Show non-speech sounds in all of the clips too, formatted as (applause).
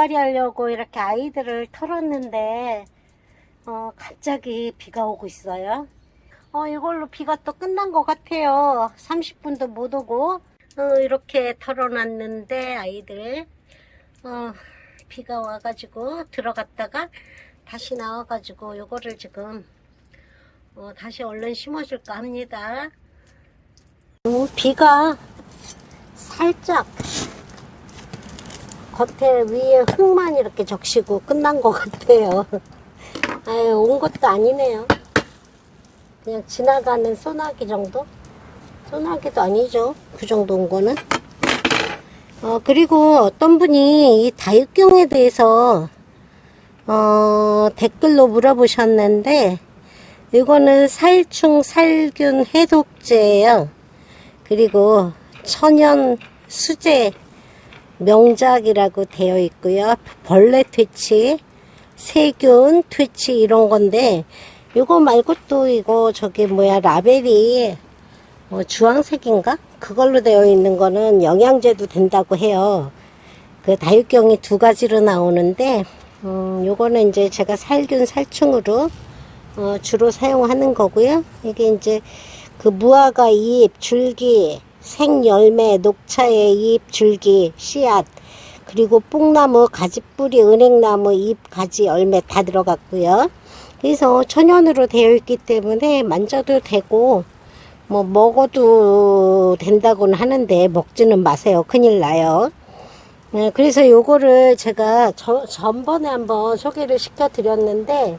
분갈이 하려고 이렇게 아이들을 털었는데 어, 갑자기 비가 오고 있어요. 어, 이걸로 비가 또 끝난 것 같아요. 30분도 못 오고 어, 이렇게 털어놨는데 아이들 어, 비가 와가지고 들어갔다가 다시 나와가지고 요거를 지금 어, 다시 얼른 심어줄까 합니다. 어, 비가 살짝 겉에 위에 흙만 이렇게 적시고 끝난 것 같아요. (laughs) 아유, 온 것도 아니네요. 그냥 지나가는 소나기 정도? 소나기도 아니죠. 그 정도 온 거는. 어, 그리고 어떤 분이 이 다육경에 대해서, 어, 댓글로 물어보셨는데, 이거는 살충 살균 해독제예요. 그리고 천연 수제 명작이라고 되어 있고요. 벌레 퇴치, 세균 퇴치 이런 건데 이거 말고 또 이거 저기 뭐야 라벨이 뭐 주황색인가? 그걸로 되어 있는 거는 영양제도 된다고 해요. 그 다육경이 두 가지로 나오는데 음, 요거는 이제 제가 살균 살충으로 어, 주로 사용하는 거고요. 이게 이제 그 무화과 잎, 줄기, 생열매, 녹차의 잎, 줄기, 씨앗, 그리고 뽕나무, 가지뿌리, 은행나무, 잎, 가지, 열매 다 들어갔고요. 그래서 천연으로 되어 있기 때문에 만져도 되고, 뭐 먹어도 된다고는 하는데 먹지는 마세요. 큰일 나요. 네, 그래서 요거를 제가 저, 전번에 한번 소개를 시켜 드렸는데,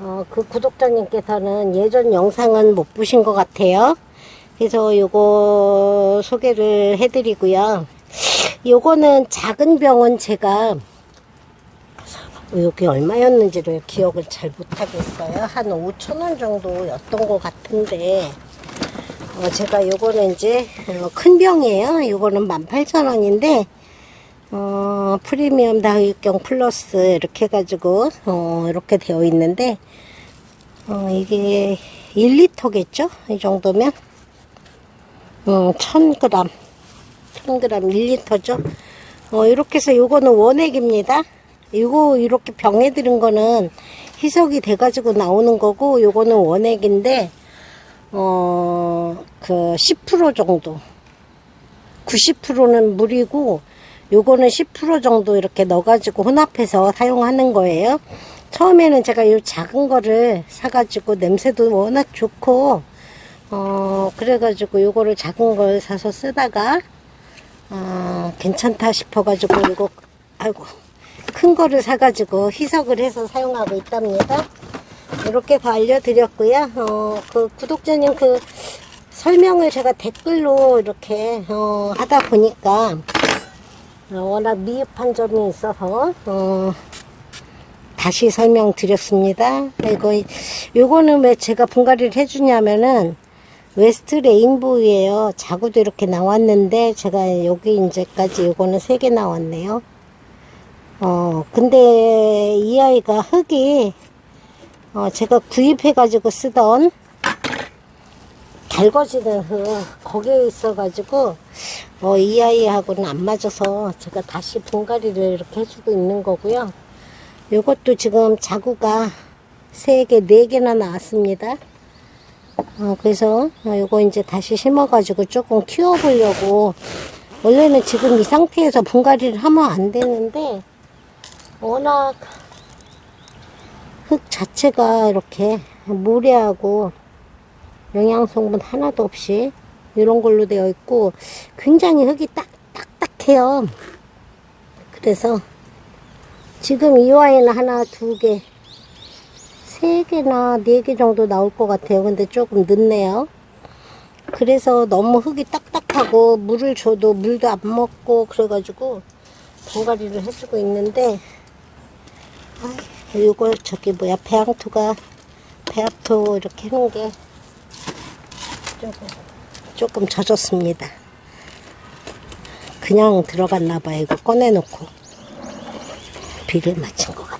어, 그 구독자님께서는 예전 영상은 못 보신 것 같아요. 그래서 요거 소개를 해드리고요. 요거는 작은 병은 제가 여기 얼마였는지를 기억을 잘 못하겠어요. 한 5천원 정도였던 것 같은데 어, 제가 요거는 이제 어, 큰 병이에요. 요거는 18,000원인데 어, 프리미엄 다육경 플러스 이렇게 해가지고 어, 이렇게 되어 있는데 어, 이게 1리터겠죠? 이 정도면 음, 1000g 1000g 1리터죠? 어, 이렇게 해서 요거는 원액입니다. 이거 이렇게 병에 들은 거는 희석이 돼 가지고 나오는 거고 요거는 원액인데 어 그 10% 정도. 90%는 물이고 요거는 10% 정도 이렇게 넣어 가지고 혼합해서 사용하는 거예요. 처음에는 제가 이 작은 거를 사 가지고 냄새도 워낙 좋고, 어, 그래가지고 요거를 작은 걸 사서 쓰다가, 어, 괜찮다 싶어가지고 이거, 아이고, 큰 거를 사가지고 희석을 해서 사용하고 있답니다. 이렇게 다 알려드렸고요. 어, 그 구독자님 그 설명을 제가 댓글로 이렇게, 어, 하다 보니까, 어, 워낙 미흡한 점이 있어서 어, 다시 설명드렸습니다. 이거 요거는 왜 제가 분갈이를 해주냐면은 웨스트 레인보우예요. 자구도 이렇게 나왔는데 제가 여기 이제까지 요거는 세 개 나왔네요. 어 근데 이 아이가 흙이 어, 제가 구입해가지고 쓰던 달궈지는 흙 거기에 있어가지고 어, 이 아이하고는 안 맞아서 제가 다시 분갈이를 이렇게 해주고 있는 거고요. 요것도 지금 자구가 3개, 4개나 나왔습니다. 어, 그래서 요거 이제 다시 심어가지고 조금 키워보려고 원래는 지금 이 상태에서 분갈이를 하면 안 되는데 워낙 흙 자체가 이렇게 모래하고 영양성분 하나도 없이 이런 걸로 되어 있고 굉장히 흙이 딱, 딱딱해요. 그래서 지금 이 와인은 하나, 두 개, 세 개나 네개 정도 나올 것 같아요. 근데 조금 늦네요. 그래서 너무 흙이 딱딱하고 물을 줘도 물도 안 먹고 그래가지고 분갈이를 해주고 있는데 아, 이거 저기 뭐야 배양토가 배합토 이렇게 해놓은 게 조금, 조금 젖었습니다. 그냥 들어갔나 봐요. 이거 꺼내놓고 비를 맞춘 것 같아요.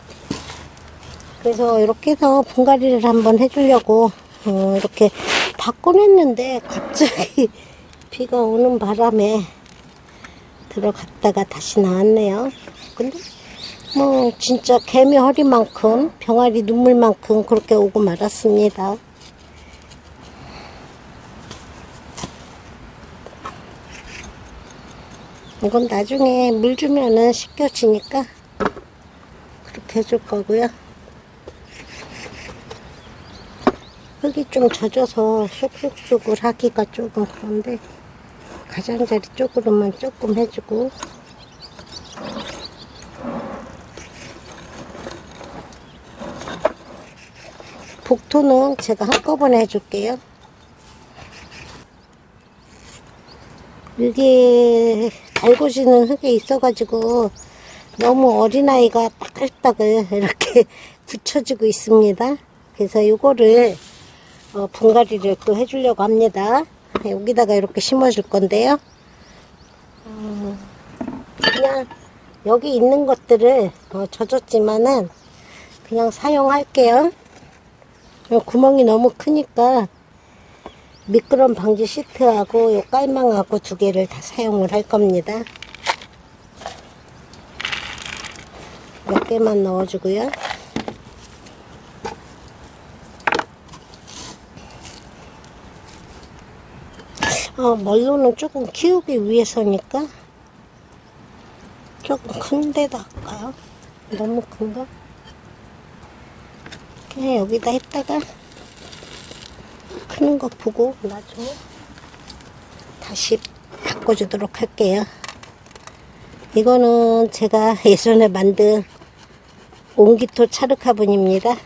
그래서 이렇게 해서 분갈이를 한번 해주려고 어, 이렇게 다 꺼냈는데 갑자기 (laughs) 비가 오는 바람에 들어갔다가 다시 나왔네요. 근데 뭐 진짜 개미 허리만큼 병아리 눈물만큼 그렇게 오고 말았습니다. 이건 나중에 물 주면은 씻겨지니까 그렇게 해줄 거고요. 흙이 좀 젖어서 쑥쑥쑥을 하기가 조금 그런데 가장자리 쪽으로만 조금 해주고 복토는 제가 한꺼번에 해줄게요. 이게 달궈지는 흙에 있어가지고 너무 어린아이가 따글따글 이렇게 (laughs) 굳혀지고 있습니다. 그래서 이거를 어, 분갈이를 또 해주려고 합니다. 여기다가 이렇게 심어줄 건데요. 음, 그냥 여기 있는 것들을 어, 젖었지만은 그냥 사용할게요. 어, 구멍이 너무 크니까 미끄럼 방지 시트하고 요 깔망하고 두 개를 다 사용을 할 겁니다. 몇 개만 넣어주고요. 어, 멀로는 조금 키우기 위해서니까 조금 큰 데다 할까요? 너무 큰가? 그냥 여기다 했다가 크는 거 보고 나중에 다시 바꿔주도록 할게요. 이거는 제가 (laughs) 예전에 만든 옹기토 차르카분입니다.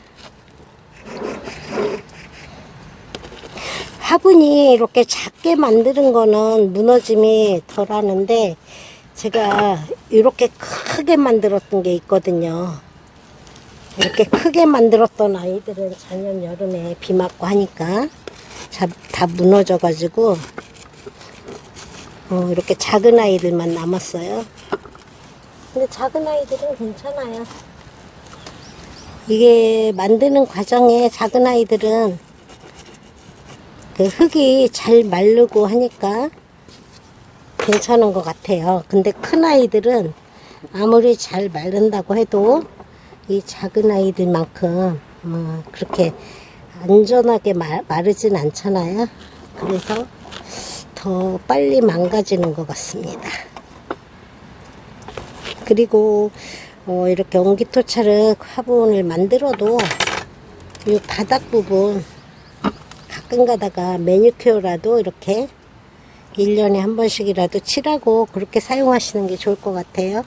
화분이 이렇게 작게 만드는 거는 무너짐이 덜 하는데 제가 이렇게 크게 만들었던 게 있거든요. 이렇게 크게 만들었던 아이들은 작년 여름에 비 맞고 하니까 자- 다 무너져 가지고 어, 이렇게 작은 아이들만 남았어요. 근데 작은 아이들은 괜찮아요. 이게 만드는 과정에 작은 아이들은 그 흙이 잘 마르고 하니까 괜찮은 것 같아요. 근데 큰 아이들은 아무리 잘 마른다고 해도 이 작은 아이들만큼 어, 그렇게 안전하게 마, 마르진 않잖아요. 그래서 더 빨리 망가지는 것 같습니다. 그리고 어, 이렇게 옹기토차를 화분을 만들어도 이 바닥 부분 가끔 가다가 매니큐어라도 이렇게 1년에 한 번씩이라도 칠하고 그렇게 사용하시는 게 좋을 것 같아요.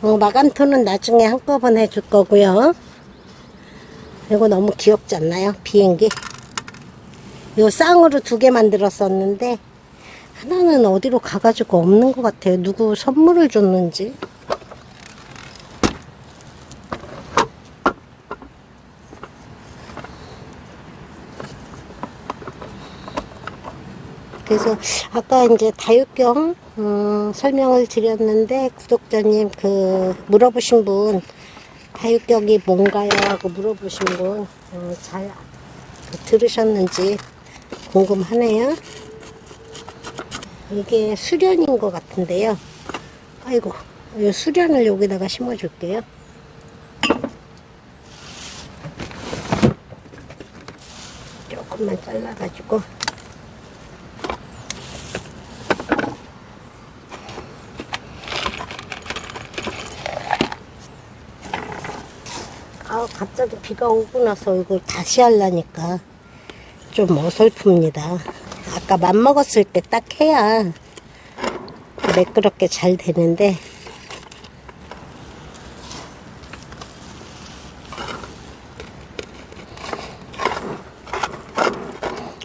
어, 마감토는 나중에 한꺼번에 해줄 거고요. 이거 너무 귀엽지 않나요? 비행기. 요 쌍으로 두 개 만들었었는데 하나는 어디로 가가지고 없는 것 같아요. 누구 선물을 줬는지. 그래서 아까 이제 다육경 어, 설명을 드렸는데 구독자님 그 물어보신 분 다육경이 뭔가요 하고 물어보신 분잘 들으셨는지 궁금하네요. 이게 수련인 것 같은데요. 아이고 이 수련을 여기다가 심어줄게요. 조금만 잘라가지고 아 갑자기 비가 오고 나서 이걸 다시 하려니까 좀 어설픕니다. 아까 맘먹었을 때 딱 해야 매끄럽게 잘 되는데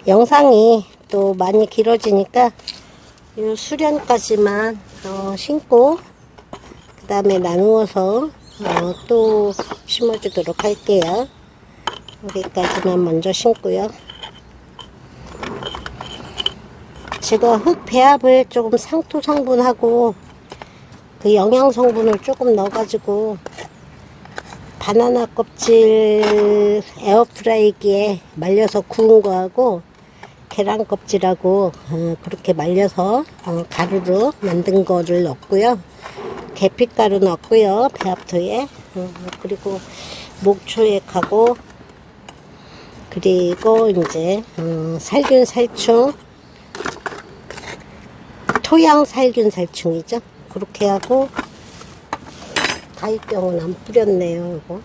영상이 또 많이 길어지니까 이 수련까지만 어, 신고 그 다음에 나누어서 어, 또 심어주도록 할게요. 여기까지만 먼저 심고요. 제가 흙 배합을 조금 상토 성분하고 그 영양 성분을 조금 넣어가지고 바나나 껍질 에어프라이기에 말려서 구운 거하고 계란 껍질하고 어, 그렇게 말려서 어, 가루로 만든 거를 넣고요. 계피가루 넣었고요. 배합토에. 어, 그리고 목초액하고 그리고 이제 어, 살균 살충 토양 살균 살충이죠. 그렇게 하고 다육경은 안 뿌렸네요. 이거.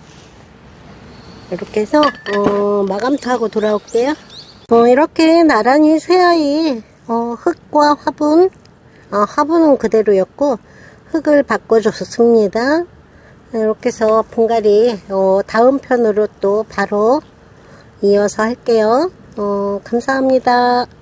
이렇게 해서 어, 마감토 하고 돌아올게요. 어, 이렇게 나란히 새아이 어, 흙과 화분 어, 화분은 그대로였고 흙을 바꿔줬습니다. 이렇게 해서 분갈이 어, 다음 편으로 또 바로 이어서 할게요. 어, 감사합니다.